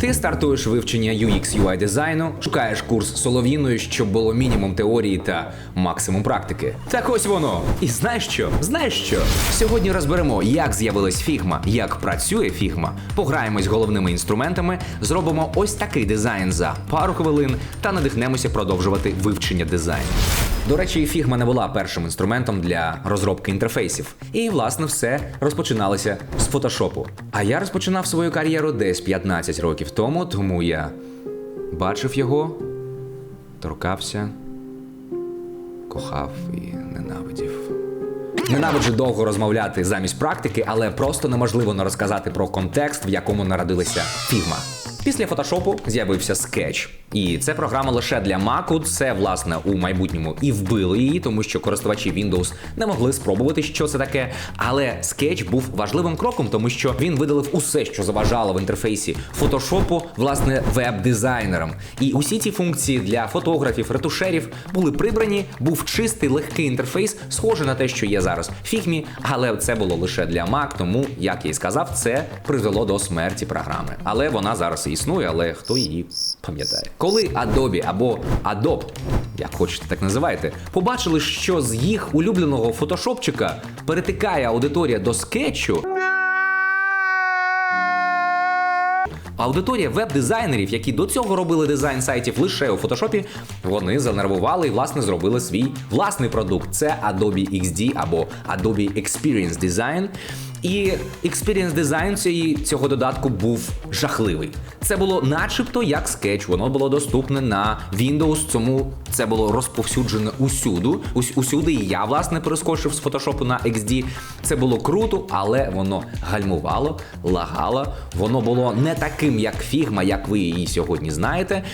Ти стартуєш вивчення UX UI дизайну, шукаєш курс солов'їною, щоб було мінімум теорії та максимум практики. Так ось воно. І знаєш що? Знаєш що? Сьогодні розберемо, як з'явилась Figma, як працює Figma, пограємось головними інструментами, зробимо ось такий дизайн за пару хвилин та надихнемося продовжувати вивчення дизайну. До речі, Figma не була першим інструментом для розробки інтерфейсів. І, власне, все розпочиналося з фотошопу. А я розпочинав свою кар'єру десь 15 років тому, тому я бачив його, торкався, кохав і ненавидів. Ненавиджу довго розмовляти замість практики, але просто неможливо не розказати про контекст, в якому народилася Figma. Після фотошопу з'явився Sketch. І це програма лише для Mac. Це власне у майбутньому і вбили її, тому що користувачі Windows не могли спробувати, що це таке. Але Sketch був важливим кроком, тому що він видалив усе, що заважало в інтерфейсі фотошопу, власне, веб-дизайнерам. І усі ці функції для фотографів, ретушерів були прибрані. Був чистий легкий інтерфейс, схожий на те, що є зараз в Figma, але це було лише для Mac, тому, як я і сказав, це призвело до смерті програми. Але вона зараз існує, але хто її пам'ятає? Коли Adobe або Adobe, як хочете, так називайте, побачили, що з їх улюбленого фотошопчика перетикає аудиторія до скетчу. Аудиторія веб-дизайнерів, які до цього робили дизайн сайтів лише у фотошопі, вони занервували і власне зробили свій власний продукт. Це Adobe XD або Adobe Experience Design. І Experience Design цієї- цього додатку був жахливий. Це було начебто як скетч, воно було доступне на Windows, тому це було розповсюджене усюду. Ус- усюди. І я, власне, перескочив з фотошопу на XD. Це було круто, але воно гальмувало, лагало. Воно було не таким, як Figma, як ви її сьогодні знаєте.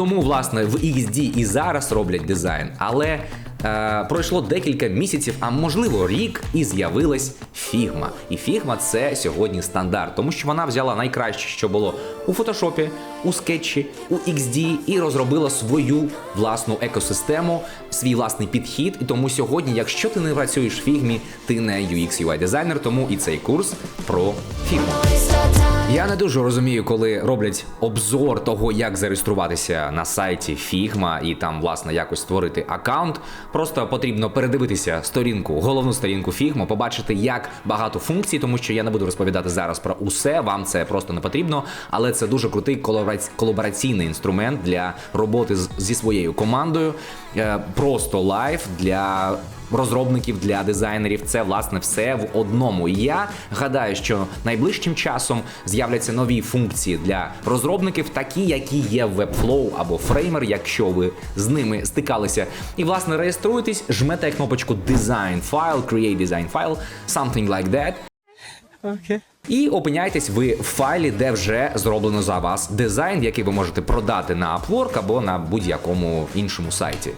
Тому, власне, в XD і зараз роблять дизайн, але е, пройшло декілька місяців, а можливо рік, і з'явилась Figma. І Figma це сьогодні стандарт, тому що вона взяла найкраще, що було у фотошопі, у скетчі, у XD і розробила свою власну екосистему, свій власний підхід. І тому сьогодні, якщо ти не працюєш в Figma, ти не UX UI дизайнер, тому і цей курс про Figma. Я не дуже розумію, коли роблять обзор того, як зареєструватися на сайті Figma і там, власне, якось створити аккаунт. Просто потрібно передивитися сторінку, головну сторінку Figma, побачити, як багато функцій, тому що я не буду розповідати зараз про усе. Вам це просто не потрібно, але це дуже крутий колабораці- колабораційний інструмент для роботи зі своєю командою. Е, Просто лайф для розробників для дизайнерів. Це власне все в одному. І я гадаю, що найближчим часом з'являться нові функції для розробників, такі, які є в Webflow або Framer, якщо ви з ними стикалися. І власне реєструєтесь, жмете кнопочку Design File, Create Design File, something like that. І опиняєтесь ви в файлі, де вже зроблено за вас дизайн, який ви можете продати на Upwork або на будь-якому іншому сайті.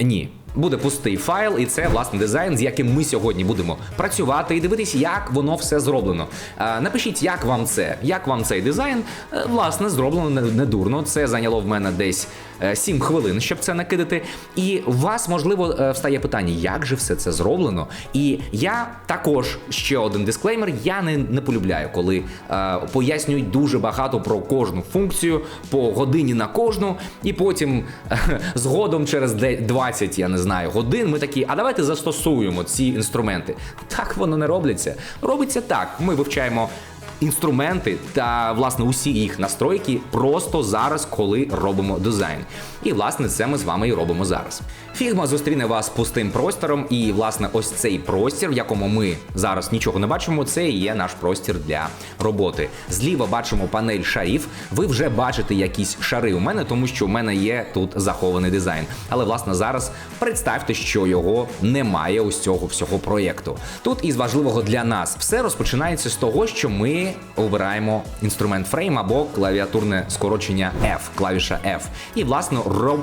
Ні. Буде пустий файл, і це власне дизайн, з яким ми сьогодні будемо працювати і дивитись, як воно все зроблено. Е, Напишіть, як вам це, як вам цей дизайн. Е, Власне, зроблено не, не дурно. Це зайняло в мене десь 7 хвилин, щоб це накидати. І у вас можливо е, встає питання, як же все це зроблено? І я також ще один дисклеймер. Я не, не полюбляю, коли е, пояснюють дуже багато про кожну функцію по годині на кожну, і потім е, згодом через 20, я не знаю, годин ми такі, а давайте застосуємо ці інструменти. Так воно не робляться. Робиться так. Ми вивчаємо. Інструменти та власне усі їх настройки просто зараз, коли робимо дизайн. І власне це ми з вами і робимо зараз. Фігма зустріне вас пустим простором, і власне ось цей простір, в якому ми зараз нічого не бачимо, це і є наш простір для роботи. Зліва бачимо панель шарів. Ви вже бачите якісь шари у мене, тому що у мене є тут захований дизайн. Але власне зараз представте, що його немає ось цього всього проєкту. Тут із важливого для нас все розпочинається з того, що ми обираємо інструмент фрейм або клавіатурне скорочення F, клавіша F. І власне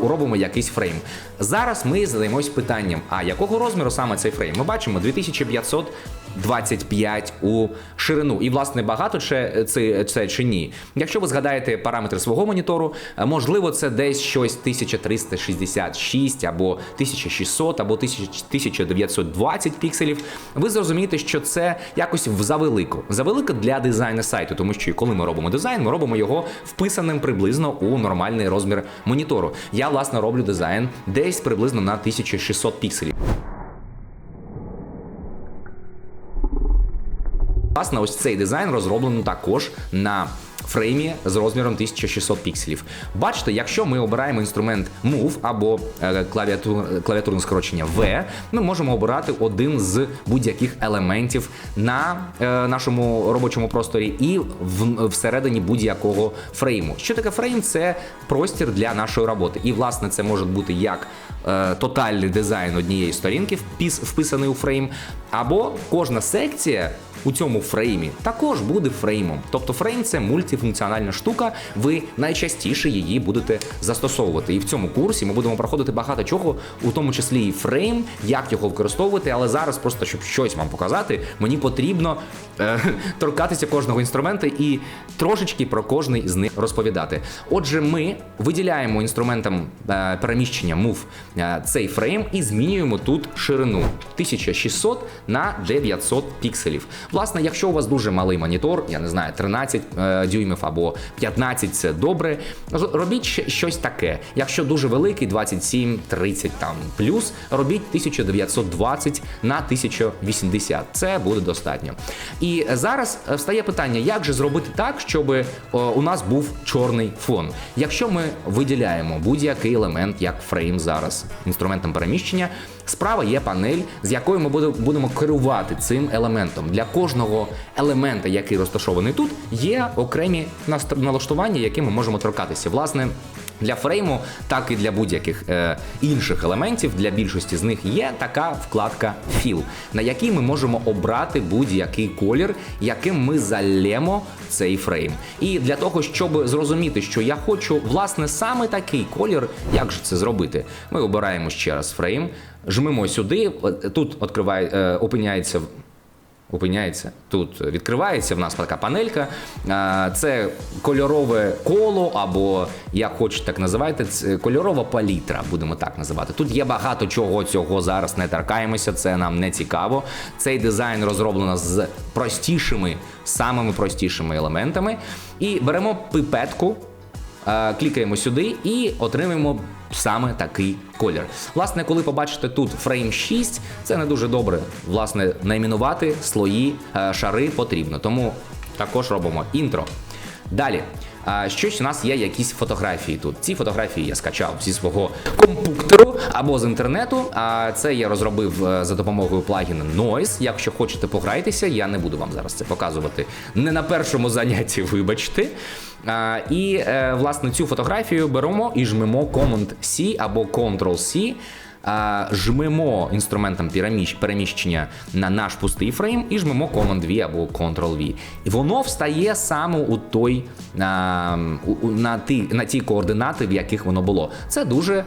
робимо якийсь фрейм. Зараз ми задаємось питанням: а якого розміру саме цей фрейм? Ми бачимо 2500 25 у ширину. І власне багато це, це, це чи ні. Якщо ви згадаєте параметри свого монітору, е, можливо, це десь щось 1366 або 1600 або 1920 пікселів. Ви зрозумієте, що це якось завелико. Завелико для дизайну сайту, тому що коли ми робимо дизайн, ми робимо його вписаним приблизно у нормальний розмір монітору. Я власне роблю дизайн десь приблизно на 1600 пікселів. Власне, ось цей дизайн розроблено також на фреймі з розміром 1600 пікселів. Бачите, якщо ми обираємо інструмент Move або е, клавіатур, клавіатурне скорочення V, ми можемо обирати один з будь-яких елементів на е, нашому робочому просторі і в, всередині будь-якого фрейму. Що таке фрейм? Це простір для нашої роботи. І власне це може бути як е, тотальний дизайн однієї сторінки, вписаний у фрейм, або кожна секція у цьому фреймі також буде фреймом. Тобто фрейм це мультифункціональна штука. Ви найчастіше її будете застосовувати. І в цьому курсі ми будемо проходити багато чого, у тому числі і фрейм, як його використовувати. Але зараз, просто щоб щось вам показати, мені потрібно е, торкатися кожного інструмента і трошечки про кожний з них розповідати. Отже, ми виділяємо інструментом е, переміщення Move е, цей фрейм і змінюємо тут ширину 1600 на 900 пікселів. Власне, якщо у вас дуже малий монітор, я не знаю, 13 е, дюймів або 15, це добре. Робіть щось таке. Якщо дуже великий, 27, 30 там плюс, робіть 1920 на 1080. Це буде достатньо. І зараз е, встає питання, як же зробити так, щоб е, у нас був чорний фон. Якщо ми виділяємо будь-який елемент, як фрейм зараз, інструментом переміщення, справа є панель, з якою ми будемо керувати цим елементом. Для кожного елемента, який розташований тут, є окремі наст- налаштування, які ми можемо торкатися. Власне. Для фрейму, так і для будь-яких е, інших елементів, для більшості з них є така вкладка Fill, на якій ми можемо обрати будь-який колір, яким ми залємо цей фрейм. І для того, щоб зрозуміти, що я хочу власне саме такий колір, як же це зробити, ми обираємо ще раз фрейм, жмемо сюди. Тут відкриває, е, опиняється опиняється. Тут відкривається в нас така панелька. Це кольорове коло, або як хочете так називайте, це кольорова палітра, будемо так називати. Тут є багато чого цього зараз не торкаємося, це нам не цікаво. Цей дизайн розроблено з простішими, самими простішими елементами. І беремо пипетку. Клікаємо сюди і отримаємо саме такий колір. Власне, коли побачите тут фрейм 6, це не дуже добре. Власне, найменувати слої, е, шари потрібно. Тому також робимо інтро. Далі. Щось у нас є якісь фотографії тут. Ці фотографії я скачав зі свого або з інтернету. А це я розробив е, за допомогою плагіна Noise. Якщо хочете пограйтеся, я не буду вам зараз це показувати не на першому занятті, вибачте. А, І е, власне цю фотографію беремо і жмемо Command-C або Ctrl-C. Жмемо інструментом переміщення на наш пустий фрейм і жмемо Command-V або Ctrl-V. І воно встає саме у той на ті, на ті координати, в яких воно було. Це дуже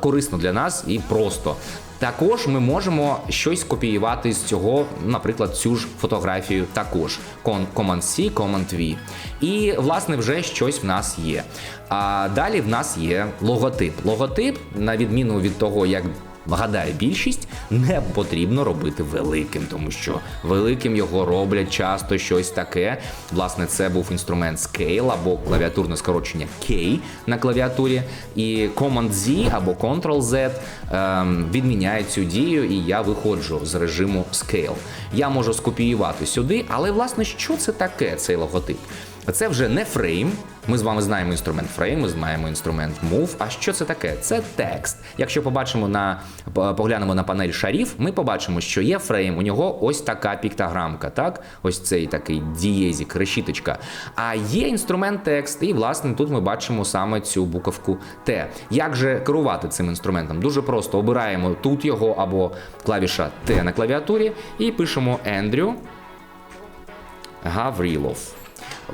корисно для нас і просто. Також ми можемо щось копіювати з цього, наприклад, цю ж фотографію також. Command-C, Command-V. І, власне, вже щось в нас є. А далі в нас є логотип. Логотип, на відміну від того, як гадає більшість, не потрібно робити великим, тому що великим його роблять часто щось таке. Власне, це був інструмент Scale або клавіатурне скорочення K на клавіатурі. І Command-Z або Ctrl-Z ем, відміняє цю дію, і я виходжу з режиму Scale. Я можу скопіювати сюди, але власне що це таке, цей логотип? Це вже не фрейм. Ми з вами знаємо інструмент фрейм, ми знаємо інструмент move. А що це таке? Це текст. Якщо побачимо на поглянемо на панель шарів, ми побачимо, що є фрейм. У нього ось така піктограмка, так? Ось цей такий дієзік, решіточка. А є інструмент текст, і власне тут ми бачимо саме цю буковку Т. Як же керувати цим інструментом? Дуже просто обираємо тут його або клавіша Т на клавіатурі і пишемо Ендрю Гаврілов.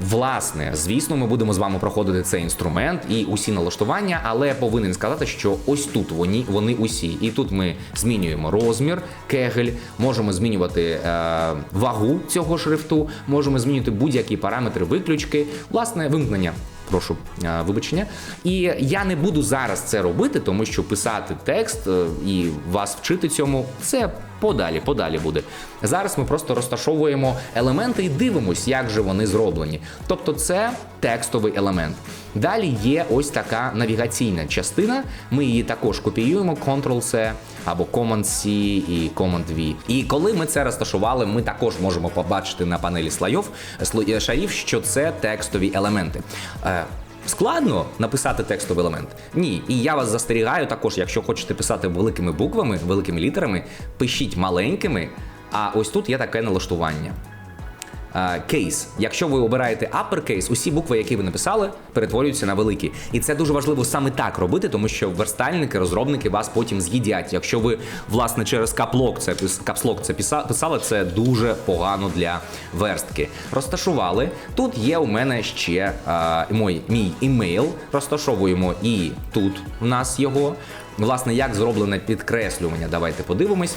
Власне, звісно, ми будемо з вами проходити цей інструмент і усі налаштування, але повинен сказати, що ось тут вони, вони усі. І тут ми змінюємо розмір, кегель, можемо змінювати е, вагу цього шрифту, можемо змінювати будь-які параметри виключки, власне, вимкнення. Прошу е, вибачення. І я не буду зараз це робити, тому що писати текст е, і вас вчити цьому це подалі, подалі буде. Зараз ми просто розташовуємо елементи і дивимось, як же вони зроблені. Тобто, це текстовий елемент. Далі є ось така навігаційна частина. Ми її також копіюємо Ctrl-C або Command-C і Command-V. І коли ми це розташували, ми також можемо побачити на панелі слайов шарів, що це текстові елементи. Складно написати текстовий елемент? Ні. І я вас застерігаю також, якщо хочете писати великими буквами, великими літерами, пишіть маленькими. А ось тут є таке налаштування. Кейс. Якщо ви обираєте uppercase, усі букви, які ви написали, перетворюються на великі. І це дуже важливо саме так робити, тому що верстальники, розробники вас потім з'їдять. Якщо ви власне через каплок це капслок це писа- писали, це дуже погано для верстки. Розташували. Тут є у мене ще е, мой мій імейл. Розташовуємо і тут у нас його. Власне, як зроблене підкреслювання. Давайте подивимось.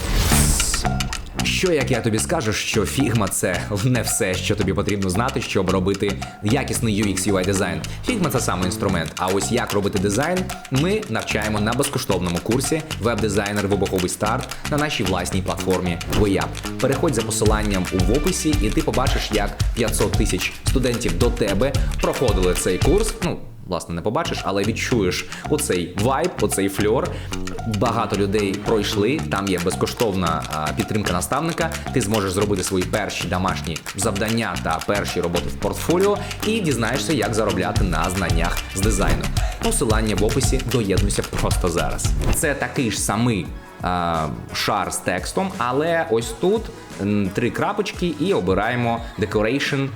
Що як я тобі скажу, що Figma – це не все, що тобі потрібно знати, щоб робити якісний UX UI дизайн. Figma – це саме інструмент. А ось як робити дизайн, ми навчаємо на безкоштовному курсі веб-дизайнер вибуховий старт на нашій власній платформі WayUp. Переходь за посиланням у описі, і ти побачиш, як 500 тисяч студентів до тебе проходили цей курс. Ну власне не побачиш, але відчуєш оцей вайб, оцей фльор. Багато людей пройшли. Там є безкоштовна підтримка наставника. Ти зможеш зробити свої перші домашні завдання та перші роботи в портфоліо і дізнаєшся, як заробляти на знаннях з дизайну. Посилання в описі доєднуйся просто зараз. Це такий ж самий шар з текстом, але ось тут три крапочки і обираємо Decoration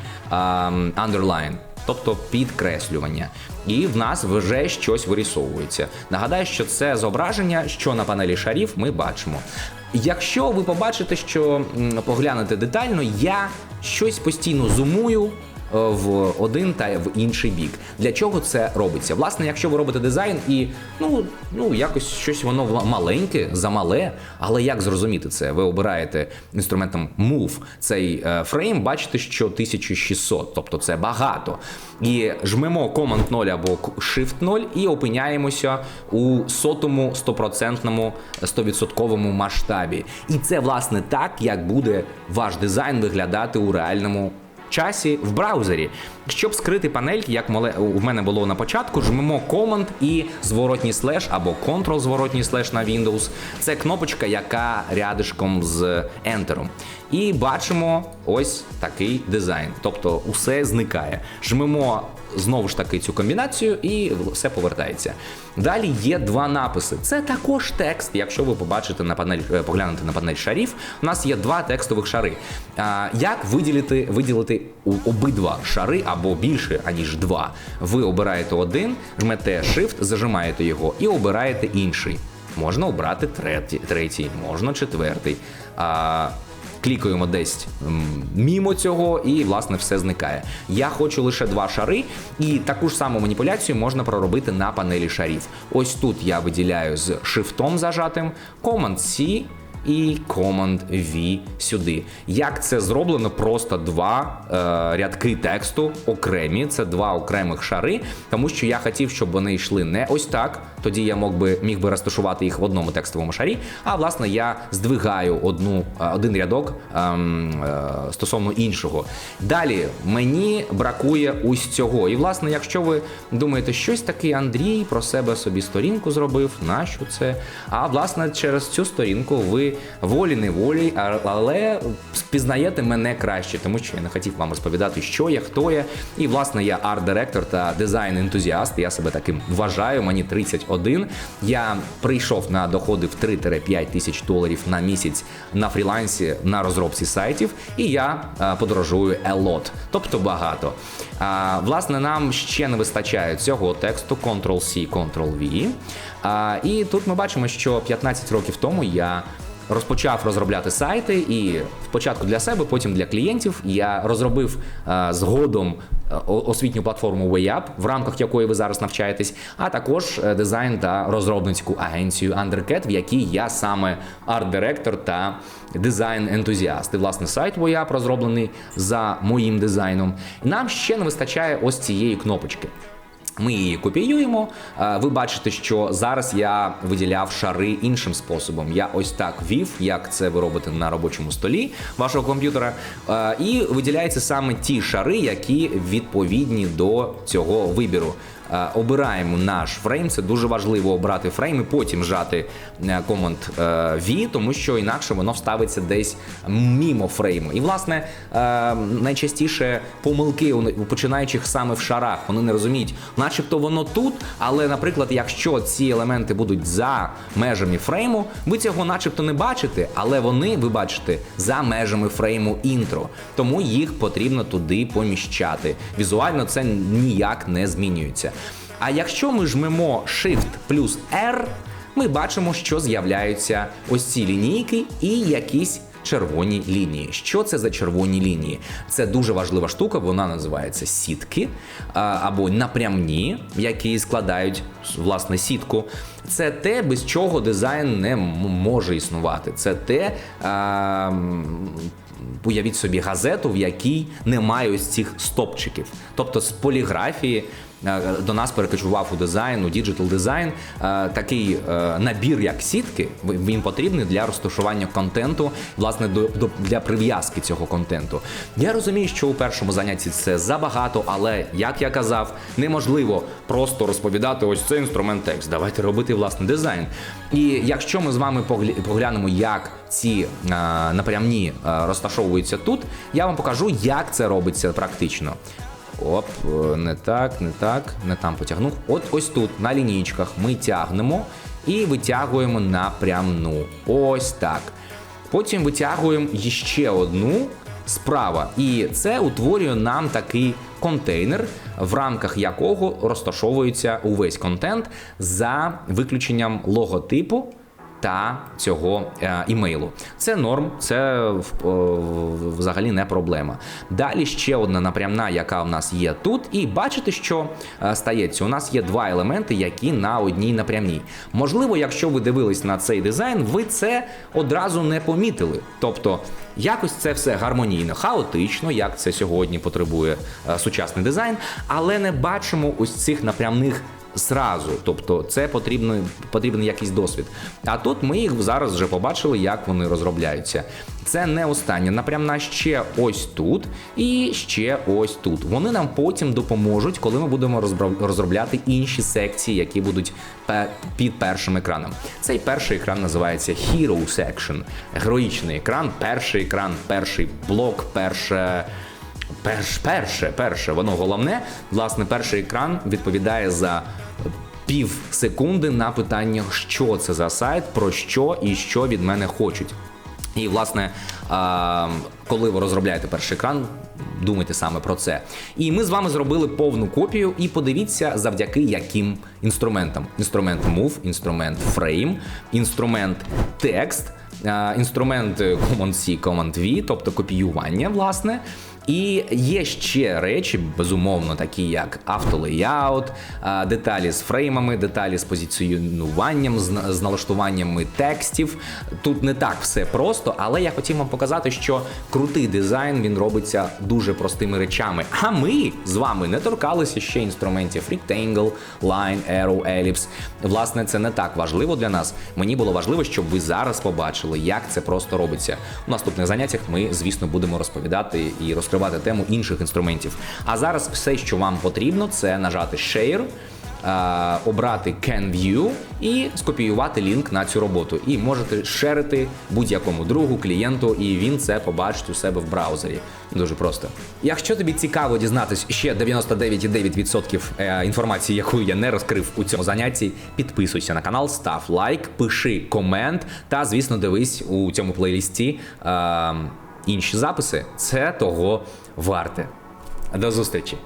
Underline тобто підкреслювання. І в нас вже щось вирісовується. Нагадаю, що це зображення, що на панелі шарів ми бачимо. Якщо ви побачите, що поглянете детально, я щось постійно зумую. Е, В один та в інший бік. Для чого це робиться? Власне, якщо ви робите дизайн і ну, ну якось щось воно маленьке, замале, але як зрозуміти це? Ви обираєте інструментом Move цей е, фрейм, бачите, що 1600, тобто це багато. І жмемо Command 0 або Shift 0 і опиняємося у сотому, стопроцентному, 100% масштабі. І це власне так, як буде ваш дизайн виглядати у реальному часі в браузері. Щоб скрити панель, як у мене було на початку, жмемо Command і зворотній слеш або Ctrl зворотній слеш на Windows. Це кнопочка, яка рядишком з Enter. І бачимо ось такий дизайн. Тобто усе зникає. Жмемо знову ж таки цю комбінацію і все повертається. Далі є два написи. Це також текст. Якщо ви побачите на панель, е, поглянете на панель шарів, у нас є два текстових шари. Як виділити, виділити обидва шари або більше, аніж два? Ви обираєте один, жмете Shift, зажимаєте його і обираєте інший. Можна обрати третій, третій можна четвертий. А, клікаємо десь мімо цього, і власне все зникає. Я хочу лише два шари, і таку ж саму маніпуляцію можна проробити на панелі шарів. Ось тут я виділяю з шифтом зажатим, Command-C і Command V сюди. Як це зроблено? Просто два е, рядки тексту окремі. Це два окремих шари, тому що я хотів, щоб вони йшли не ось так. Тоді я мог би міг би розташувати їх в одному текстовому шарі. А власне я здвигаю одну е, один рядок ем, е, стосовно іншого. Далі мені бракує ось цього. І власне, якщо ви думаєте, щось таке Андрій про себе собі сторінку зробив, нащо це? А власне, через цю сторінку ви волі неволі, а- але спізнаєте мене краще, тому що я не хотів вам розповідати, що я, хто я. І власне я арт-директор та дизайн-ентузіаст. Я себе таким вважаю. Мені 31. Я прийшов на доходи в 3-5 тисяч доларів на місяць на фрілансі на розробці сайтів, і я е, подорожую lot, тобто багато. А, власне, нам ще не вистачає цього тексту Ctrl-C, Ctrl-V. А, і тут ми бачимо, що 15 років тому я розпочав розробляти сайти, і спочатку для себе, потім для клієнтів. Я розробив е, згодом е, освітню платформу WayUp, в рамках якої ви зараз навчаєтесь, а також е, дизайн та розробницьку агенцію Undercat, в якій я саме арт-директор та дизайн-ентузіаст. І власне сайт WayUp розроблений за моїм дизайном. Нам ще не вистачає ось цієї кнопочки. Ми її копіюємо. Ви бачите, що зараз я виділяв шари іншим способом. Я ось так вів, як це ви робите на робочому столі вашого комп'ютера. І виділяються саме ті шари, які відповідні до цього вибіру. Е, Обираємо наш фрейм. Це дуже важливо обрати фрейм і потім жати е, команд е, V, тому що інакше воно вставиться десь мімо фрейму. І власне найчастіше помилки у починаючих саме в шарах. Вони не розуміють, начебто воно тут, але, наприклад, якщо ці елементи будуть за межами фрейму, ви цього начебто не бачите, але вони ви бачите за межами фрейму інтро. Тому їх потрібно туди поміщати. Візуально це ніяк не змінюється. А якщо ми жмемо Shift плюс R, ми бачимо, що з'являються ось ці лінійки і якісь червоні лінії. Що це за червоні лінії? Це дуже важлива штука, вона називається сітки або напрямні, які складають власне сітку. Це те, без чого дизайн не може існувати. Це те. А, Уявіть собі газету, в якій немає ось цих стопчиків. Тобто з поліграфії до нас перекочував у дизайн, у діджитал дизайн е, такий е, набір, як сітки. Він потрібний для розташування контенту, власне, до, для прив'язки цього контенту. Я розумію, що у першому занятті це забагато, але як я казав, неможливо просто розповідати ось цей інструмент текст. Давайте робити власний дизайн. І якщо ми з вами поглянемо, як ці е, напрямні е, розташовуються тут, я вам покажу, як це робиться практично. Оп, не так, не так, не там потягнув. От ось тут на лінійках ми тягнемо і витягуємо напрямну. Ось так. Потім витягуємо ще одну справа. І це утворює нам такий контейнер, в рамках якого розташовується увесь контент за виключенням логотипу та цього е, імейлу. Це норм, це в- в- взагалі не проблема. Далі ще одна напрямна, яка в нас є тут, і бачите, що е, стається. У нас є два елементи, які на одній напрямній. Можливо, якщо ви дивились на цей дизайн, ви це одразу не помітили. Тобто, якось це все гармонійно, хаотично, як це сьогодні потребує е, сучасний дизайн, але не бачимо ось цих напрямних зразу. Тобто це потрібно, потрібен якийсь досвід. А тут ми їх зараз вже побачили, як вони розробляються. Це не останнє. Напрямна ще ось тут і ще ось тут. Вони нам потім допоможуть, коли ми будемо розробляти інші секції, які будуть під першим екраном. Цей перший екран називається Hero Section. Героїчний екран, перший екран, перший блок, перше. Перш, перше, перше, воно головне. Власне, перший екран відповідає за пів секунди на питання, що це за сайт, про що і що від мене хочуть. І, власне, коли ви розробляєте перший екран, думайте саме про це. І ми з вами зробили повну копію. І подивіться, завдяки яким інструментам: інструмент Move, інструмент Frame, інструмент текст, інструмент Command-C, Command-V, тобто копіювання, власне. І є ще речі, безумовно, такі як автолеяут, а, деталі з фреймами, деталі з позиціонуванням, з, налаштуваннями текстів. Тут не так все просто, але я хотів вам показати, що крутий дизайн він робиться дуже простими речами. А ми з вами не торкалися ще інструментів Rectangle, Line, Arrow, Ellipse. Власне, це не так важливо для нас. Мені було важливо, щоб ви зараз побачили, як це просто робиться. У наступних заняттях ми, звісно, будемо розповідати і розкривати тему інших інструментів. А зараз все, що вам потрібно, це нажати Share. е, Обрати Can View і скопіювати лінк на цю роботу. І можете шерити будь-якому другу, клієнту, і він це побачить у себе в браузері. Дуже просто. Якщо тобі цікаво дізнатись ще 99,9% е, інформації, яку я не розкрив у цьому занятті, підписуйся на канал, став лайк, пиши комент та, звісно, дивись у цьому плейлісті е, інші записи. Це того варте. До зустрічі!